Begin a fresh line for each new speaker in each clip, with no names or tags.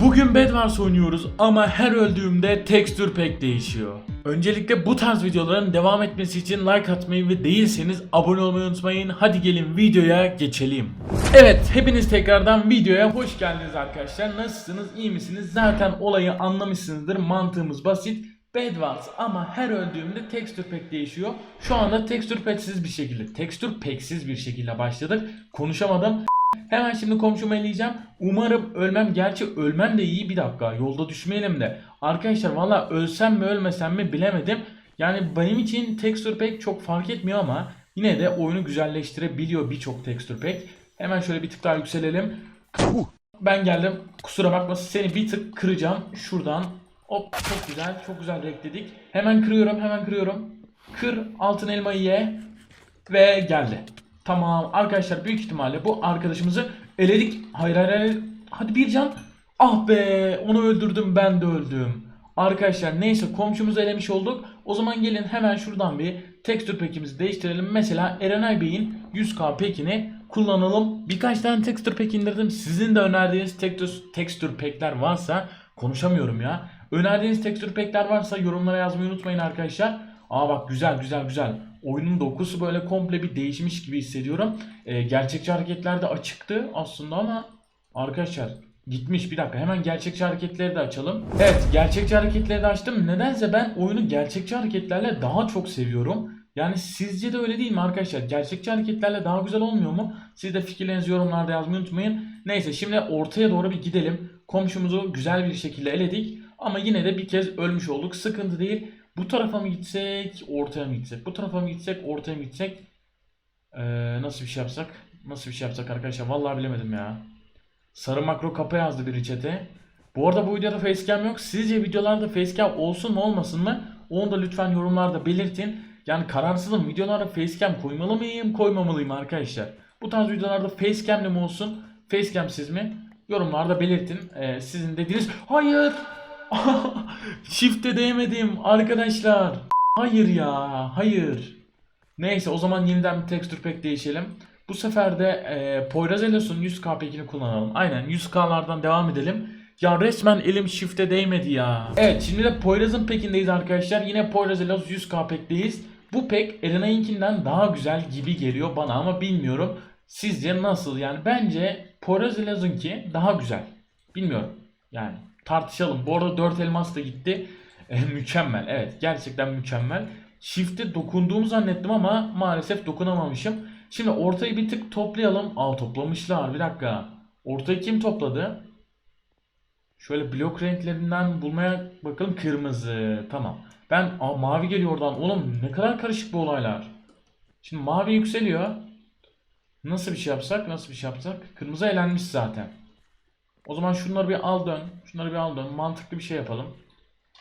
Bugün Bed Wars oynuyoruz ama her öldüğümde tekstür pek değişiyor. Öncelikle bu tarz videoların devam etmesi için like atmayı ve değilseniz abone olmayı unutmayın. Hadi gelin videoya geçelim. Evet hepiniz tekrardan videoya hoş geldiniz arkadaşlar. Nasılsınız iyi misiniz? Zaten olayı anlamışsınızdır. Mantığımız basit. Bed Wars ama her öldüğümde tekstür pek değişiyor. Şu anda tekstür peksiz bir şekilde, tekstür peksiz bir şekilde başladık. Konuşamadım. Hemen şimdi komşumu eleyeceğim. Umarım ölmem. Gerçi ölmem de iyi bir dakika. Yolda düşmeyelim de. Arkadaşlar valla ölsem mi ölmesem mi bilemedim. Yani benim için texture pack çok fark etmiyor ama yine de oyunu güzelleştirebiliyor birçok texture pack. Hemen şöyle bir tık daha yükselelim. Ben geldim. Kusura bakma seni bir tık kıracağım. Şuradan. Hop çok güzel. Çok güzel rekledik. Hemen kırıyorum. Hemen kırıyorum. Kır altın elmayı ye. Ve geldi. Tamam arkadaşlar büyük ihtimalle bu arkadaşımızı eledik. Hayır hayır hayır. Hadi bir can. Ah be onu öldürdüm ben de öldüm. Arkadaşlar neyse komşumuzu elemiş olduk. O zaman gelin hemen şuradan bir tekstür pekimizi değiştirelim. Mesela Erenay Bey'in 100k pekini kullanalım. Birkaç tane tekstür pek indirdim. Sizin de önerdiğiniz tekstür pekler varsa konuşamıyorum ya. Önerdiğiniz tekstür pekler varsa yorumlara yazmayı unutmayın arkadaşlar. Aa bak güzel güzel güzel. Oyunun dokusu böyle komple bir değişmiş gibi hissediyorum. Ee, gerçekçi hareketler de açıktı aslında ama arkadaşlar gitmiş bir dakika hemen gerçekçi hareketleri de açalım. Evet gerçekçi hareketleri de açtım. Nedense ben oyunu gerçekçi hareketlerle daha çok seviyorum. Yani sizce de öyle değil mi arkadaşlar? Gerçekçi hareketlerle daha güzel olmuyor mu? Siz de fikirlerinizi yorumlarda yazmayı unutmayın. Neyse şimdi ortaya doğru bir gidelim. Komşumuzu güzel bir şekilde eledik. Ama yine de bir kez ölmüş olduk. Sıkıntı değil. Bu tarafa mı gitsek, ortaya mı gitsek? Bu tarafa mı gitsek, ortaya mı gitsek? Ee, nasıl bir şey yapsak? Nasıl bir şey yapsak arkadaşlar? Vallahi bilemedim ya. Sarı makro kapı yazdı bir çete. Bu arada bu videoda facecam yok. Sizce videolarda facecam olsun mu olmasın mı? Onu da lütfen yorumlarda belirtin. Yani kararsızım videolarda facecam koymalı mıyım koymamalıyım arkadaşlar. Bu tarz videolarda facecam'li mi olsun facecam'siz mi? Yorumlarda belirtin. Ee, sizin dediğiniz hayır Shift'e değmedim arkadaşlar. Hayır ya, hayır. Neyse o zaman yeniden bir texture pack değişelim. Bu sefer de e, Poyraz Elos'un 100k pack'ini kullanalım. Aynen 100k'lardan devam edelim. Ya resmen elim shift'e değmedi ya. Evet şimdi de Poyraz'ın pack'indeyiz arkadaşlar. Yine Poyraz Elos 100k pack'teyiz. Bu pack Erenay'inkinden daha güzel gibi geliyor bana ama bilmiyorum. Sizce nasıl? Yani bence Poyraz Elos'unki daha güzel. Bilmiyorum. Yani tartışalım. Bu arada 4 elmas da gitti. E, mükemmel. Evet gerçekten mükemmel. Shift'e dokunduğumu zannettim ama maalesef dokunamamışım. Şimdi ortayı bir tık toplayalım. Aa toplamışlar. Bir dakika. Ortayı kim topladı? Şöyle blok renklerinden bulmaya bakalım. Kırmızı. Tamam. Ben aa, mavi geliyor oradan. Oğlum ne kadar karışık bu olaylar. Şimdi mavi yükseliyor. Nasıl bir şey yapsak? Nasıl bir şey yapsak? Kırmızı elenmiş zaten. O zaman şunları bir al dön. Şunları bir al dön. Mantıklı bir şey yapalım.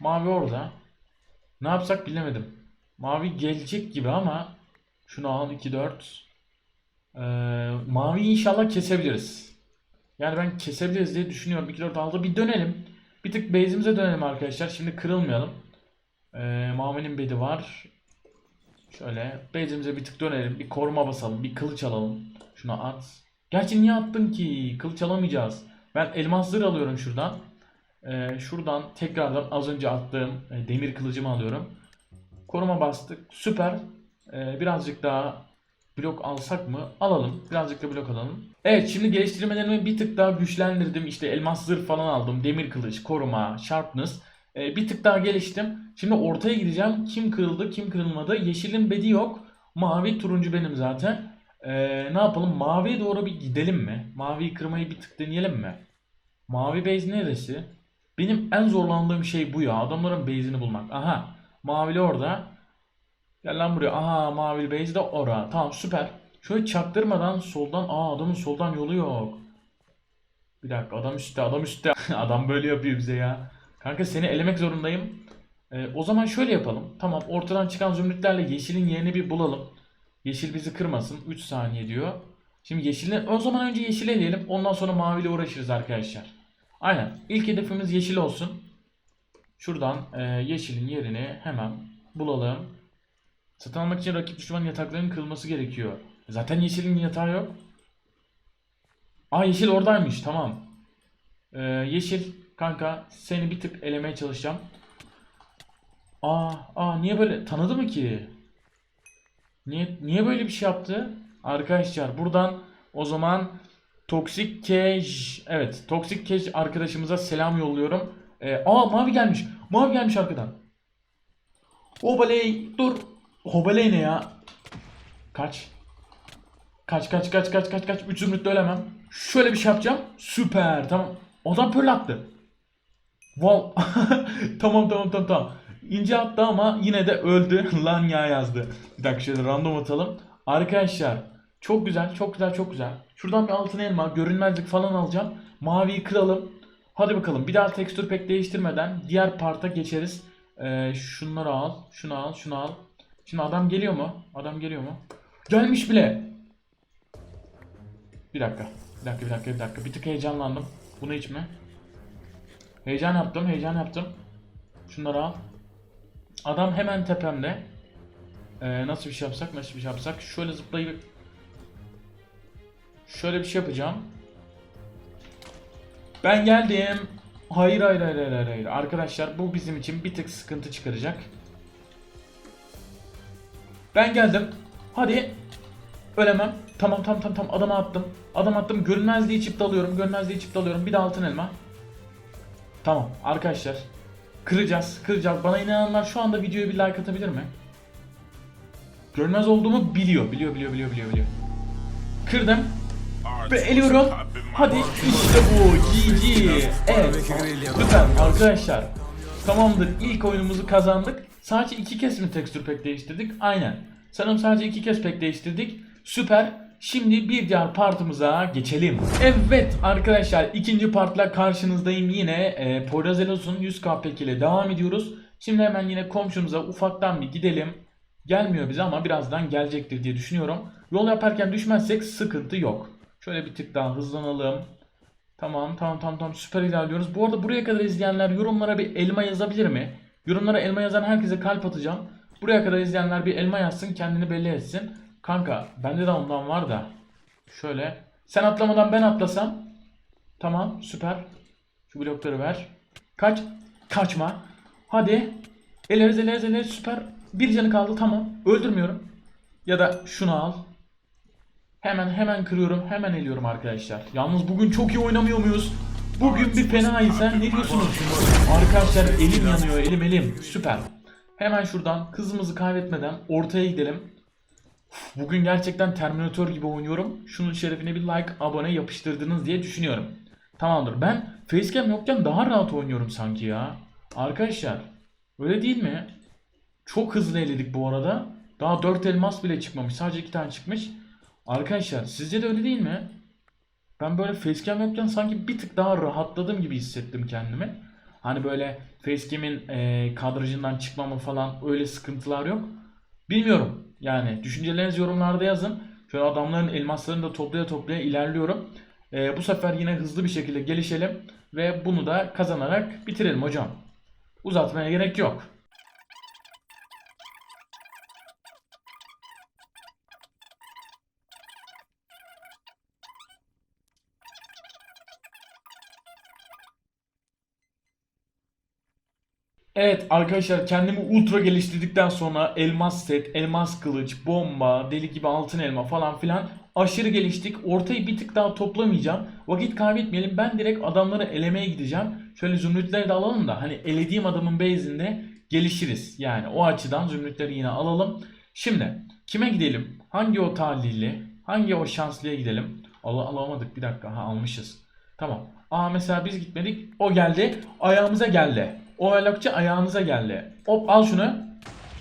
Mavi orada. Ne yapsak bilemedim. Mavi gelecek gibi ama şunu al 2 4. Ee, mavi inşallah kesebiliriz. Yani ben kesebiliriz diye düşünüyorum. 2 4 aldı. Bir dönelim. Bir tık base'imize dönelim arkadaşlar. Şimdi kırılmayalım. Ee, Mavinin bedi var. Şöyle base'imize bir tık dönelim. Bir koruma basalım. Bir kılıç alalım. Şuna at. Gerçi niye attın ki? Kılıç alamayacağız. Ben elmas zırh alıyorum şuradan. Ee, şuradan tekrardan az önce attığım e, demir kılıcımı alıyorum. Koruma bastık. Süper. Ee, birazcık daha blok alsak mı? Alalım. Birazcık da blok alalım. Evet şimdi geliştirmelerimi bir tık daha güçlendirdim. İşte elmas zırh falan aldım. Demir kılıç, koruma, sharpness. Ee, bir tık daha geliştim. Şimdi ortaya gideceğim. Kim kırıldı, kim kırılmadı. Yeşilin bedi yok. Mavi, turuncu benim zaten. Ee, ne yapalım? Maviye doğru bir gidelim mi? Maviyi kırmayı bir tık deneyelim mi? Mavi base neresi? Benim en zorlandığım şey bu ya. Adamların base'ini bulmak. Aha. Mavili orada. Gel lan buraya. Aha mavili base de orada. Tamam süper. Şöyle çaktırmadan soldan. Aa adamın soldan yolu yok. Bir dakika adam üstte adam üstte. adam böyle yapıyor bize ya. Kanka seni elemek zorundayım. Ee, o zaman şöyle yapalım. Tamam ortadan çıkan zümrütlerle yeşilin yerini bir bulalım. Yeşil bizi kırmasın. 3 saniye diyor. Şimdi yeşilin o zaman önce yeşil eleyelim. Ondan sonra maviyle uğraşırız arkadaşlar. Aynen. İlk hedefimiz yeşil olsun. Şuradan e, yeşilin yerini hemen bulalım. Satın almak için rakip düşman yataklarının kırılması gerekiyor. Zaten yeşilin yatağı yok. Aa yeşil oradaymış. Tamam. Ee, yeşil kanka seni bir tık elemeye çalışacağım. Aa, aa niye böyle tanıdı mı ki? Niye niye böyle bir şey yaptı? Arkadaşlar buradan o zaman Toxic Cage evet Toxic Cage arkadaşımıza selam yolluyorum. Ee, aa mavi gelmiş. Mavi gelmiş arkadan. Hobaley dur. Hobaley ne ya? Kaç. Kaç kaç kaç kaç kaç kaç. 3 zümrütle ölemem. Şöyle bir şey yapacağım. Süper tamam. Adam pörl attı. Wow. tamam tamam tamam tamam. İnce attı ama yine de öldü. Lan ya yazdı. Bir dakika şöyle random atalım. Arkadaşlar çok güzel çok güzel çok güzel. Şuradan bir altın elma görünmezlik falan alacağım. Maviyi kıralım. Hadi bakalım bir daha tekstür pek değiştirmeden diğer parta geçeriz. Ee, şunları al. Şunu al. Şunu al. Şimdi adam geliyor mu? Adam geliyor mu? Gelmiş bile. Bir dakika. Bir dakika bir dakika bir dakika. Bir tık heyecanlandım. Bunu hiç mi? Heyecan yaptım. Heyecan yaptım. Şunları al. Adam hemen tepemde. Ee, nasıl bir şey yapsak? Nasıl bir şey yapsak? Şöyle zıplayıp Şöyle bir şey yapacağım. Ben geldim. Hayır hayır hayır hayır hayır. Arkadaşlar bu bizim için bir tık sıkıntı çıkaracak. Ben geldim. Hadi. Ölemem. Tamam tamam tamam tamam adama attım. Adam attım. Görünmezliği çift alıyorum. Görünmezliği çift alıyorum. Bir de altın elma. Tamam arkadaşlar. Kıracağız. Kıracağız. Bana inananlar şu anda videoya bir like atabilir mi? Görünmez olduğumu biliyor. Biliyor biliyor biliyor biliyor biliyor. Kırdım. Ve eliyorum. Hadi işte bu. GG. Evet. Süper arkadaşlar. Tamamdır. İlk oyunumuzu kazandık. Sadece iki kez mi tekstür pek değiştirdik? Aynen. Sanırım sadece iki kez pek değiştirdik. Süper. Şimdi bir diğer partımıza geçelim. Evet arkadaşlar ikinci partla karşınızdayım yine. E, Poyrazelos'un 100k pek ile devam ediyoruz. Şimdi hemen yine komşumuza ufaktan bir gidelim. Gelmiyor bize ama birazdan gelecektir diye düşünüyorum. Yol yaparken düşmezsek sıkıntı yok. Şöyle bir tık daha hızlanalım. Tamam tamam tamam tamam süper ilerliyoruz. Bu arada buraya kadar izleyenler yorumlara bir elma yazabilir mi? Yorumlara elma yazan herkese kalp atacağım. Buraya kadar izleyenler bir elma yazsın kendini belli etsin. Kanka bende de ondan var da. Şöyle. Sen atlamadan ben atlasam. Tamam süper. Şu blokları ver. Kaç. Kaçma. Hadi. Eleriz eleriz eleriz süper. Bir canı kaldı tamam. Öldürmüyorum. Ya da şunu al. Hemen hemen kırıyorum. Hemen eliyorum arkadaşlar. Yalnız bugün çok iyi oynamıyor muyuz? Bugün bir fenayız ha. Ne diyorsunuz? Arkadaşlar elim yanıyor. Elim elim. Süper. Hemen şuradan hızımızı kaybetmeden ortaya gidelim. Bugün gerçekten Terminator gibi oynuyorum. Şunun şerefine bir like, abone yapıştırdınız diye düşünüyorum. Tamamdır. Ben facecam yokken daha rahat oynuyorum sanki ya. Arkadaşlar öyle değil mi? Çok hızlı eledik bu arada. Daha 4 elmas bile çıkmamış. Sadece 2 tane çıkmış. Arkadaşlar sizce de öyle değil mi? Ben böyle facecam yokken sanki bir tık daha rahatladım gibi hissettim kendimi. Hani böyle facecam'in e, kadrajından çıkmamı falan öyle sıkıntılar yok. Bilmiyorum. Yani düşüncelerinizi yorumlarda yazın. Şöyle adamların elmaslarını da toplaya toplaya ilerliyorum. E, bu sefer yine hızlı bir şekilde gelişelim. Ve bunu da kazanarak bitirelim hocam. Uzatmaya gerek yok. Evet arkadaşlar kendimi ultra geliştirdikten sonra elmas set, elmas kılıç, bomba, deli gibi altın elma falan filan aşırı geliştik. Ortayı bir tık daha toplamayacağım. Vakit kaybetmeyelim. Ben direkt adamları elemeye gideceğim. Şöyle zümrütleri de alalım da hani elediğim adamın base'inde gelişiriz. Yani o açıdan zümrütleri yine alalım. Şimdi kime gidelim? Hangi o talihli? Hangi o şanslıya gidelim? Al alamadık bir dakika. Ha almışız. Tamam. Aa mesela biz gitmedik. O geldi. Ayağımıza geldi. O ayağınıza geldi. Hop al şunu.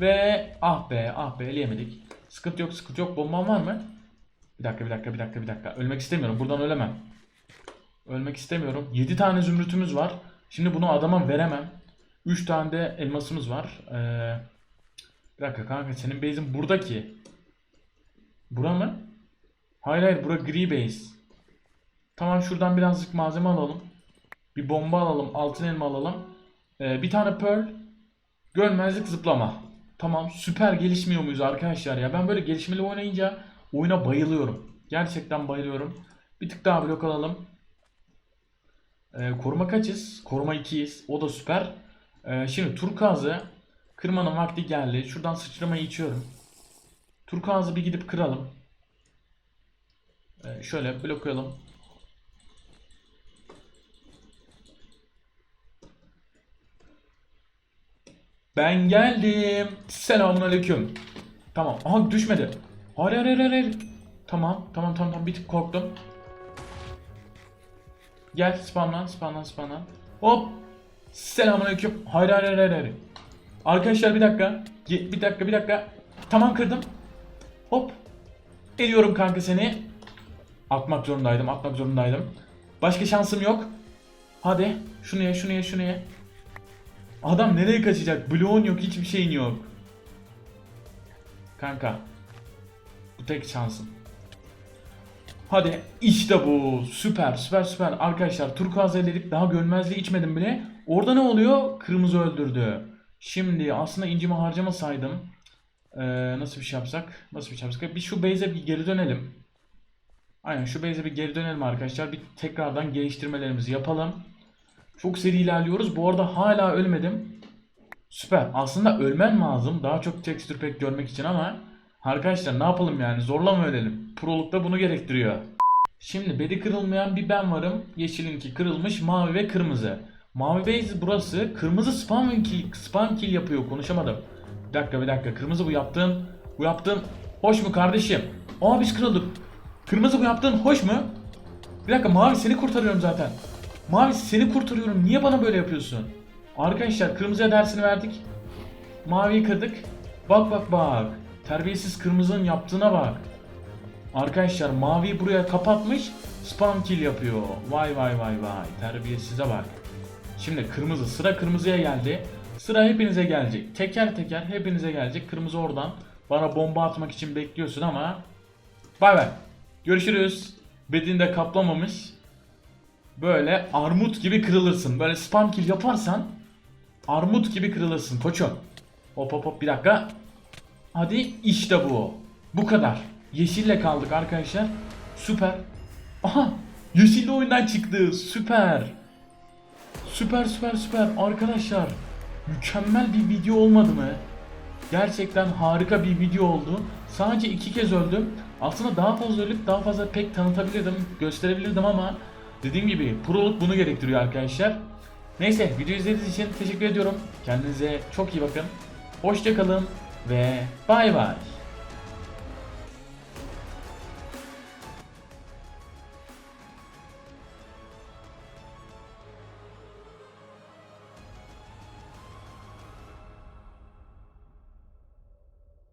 Ve ah be ah be eleyemedik. Sıkıntı yok sıkıntı yok. Bomban var mı? Bir dakika bir dakika bir dakika bir dakika. Ölmek istemiyorum. Buradan ölemem. Ölmek istemiyorum. 7 tane zümrütümüz var. Şimdi bunu adama veremem. 3 tane de elmasımız var. Ee, bir dakika kanka senin base'in buradaki. Bura mı? Hayır hayır bura gri base. Tamam şuradan birazcık malzeme alalım. Bir bomba alalım. Altın elma alalım. Ee, bir tane pearl. Görmezlik zıplama. Tamam süper gelişmiyor muyuz arkadaşlar ya? Ben böyle gelişmeli oynayınca oyuna bayılıyorum. Gerçekten bayılıyorum. Bir tık daha blok alalım. Ee, koruma kaçız? Koruma 2'yiz. O da süper. Ee, şimdi turkuazı kırmanın vakti geldi. Şuradan sıçramayı içiyorum. Turkuazı bir gidip kıralım. Ee, şöyle bloklayalım. Ben geldim. Selamünaleyküm. Tamam. Aha düşmedi. Hayır hayır hayır hayır. Tamam tamam tamam tamam bir tık korktum. Gel spamlan spamlan spamlan. Hop. Selamünaleyküm. Hayır hayır hayır hayır. Arkadaşlar bir dakika. Bir dakika bir dakika. Tamam kırdım. Hop. Ediyorum kanka seni. Atmak zorundaydım atmak zorundaydım. Başka şansım yok. Hadi. Şunu ye şunu ye şunu ye. Adam nereye kaçacak? Bloğun yok hiçbir şeyin yok. Kanka. Bu tek şansın. Hadi işte bu. Süper süper süper. Arkadaşlar turkuaz elledik daha görmezliği içmedim bile. Orada ne oluyor? Kırmızı öldürdü. Şimdi aslında incimi harcamasaydım. Ee, nasıl bir şey yapsak? Nasıl bir şey yapsak? Bir şu base'e bir geri dönelim. Aynen şu base'e bir geri dönelim arkadaşlar. Bir tekrardan geliştirmelerimizi yapalım. Çok seri ilerliyoruz. Bu arada hala ölmedim. Süper. Aslında ölmen lazım. Daha çok texture pack görmek için ama arkadaşlar ne yapalım yani zorlama ölelim. Prolukta bunu gerektiriyor. Şimdi bedi kırılmayan bir ben varım. Yeşilinki kırılmış mavi ve kırmızı. Mavi base burası. Kırmızı spam kill, spam kill yapıyor. Konuşamadım. Bir dakika bir dakika. Kırmızı bu yaptığın. Bu yaptığın hoş mu kardeşim? Aa biz kırıldık. Kırmızı bu yaptığın hoş mu? Bir dakika mavi seni kurtarıyorum zaten. Mavi seni kurtarıyorum. Niye bana böyle yapıyorsun? Arkadaşlar kırmızıya dersini verdik. Maviyi kırdık. Bak bak bak. Terbiyesiz kırmızının yaptığına bak. Arkadaşlar maviyi buraya kapatmış. Spam kill yapıyor. Vay vay vay vay. Terbiyesize bak. Şimdi kırmızı sıra kırmızıya geldi. Sıra hepinize gelecek. Teker teker hepinize gelecek. Kırmızı oradan bana bomba atmak için bekliyorsun ama bay bay. Görüşürüz. Bedini de kaplamamış. Böyle armut gibi kırılırsın. Böyle spam kill yaparsan armut gibi kırılırsın koçum. Hop hop hop bir dakika. Hadi işte bu. Bu kadar. Yeşille kaldık arkadaşlar. Süper. Aha! Yeşil de oyundan çıktı. Süper. Süper süper süper arkadaşlar. Mükemmel bir video olmadı mı? Gerçekten harika bir video oldu. Sadece iki kez öldüm. Aslında daha fazla ölüp daha fazla pek tanıtabilirdim, gösterebilirdim ama dediğim gibi proluk bunu gerektiriyor arkadaşlar. Neyse video izlediğiniz için teşekkür ediyorum. Kendinize çok iyi bakın. Hoşçakalın ve bay bay.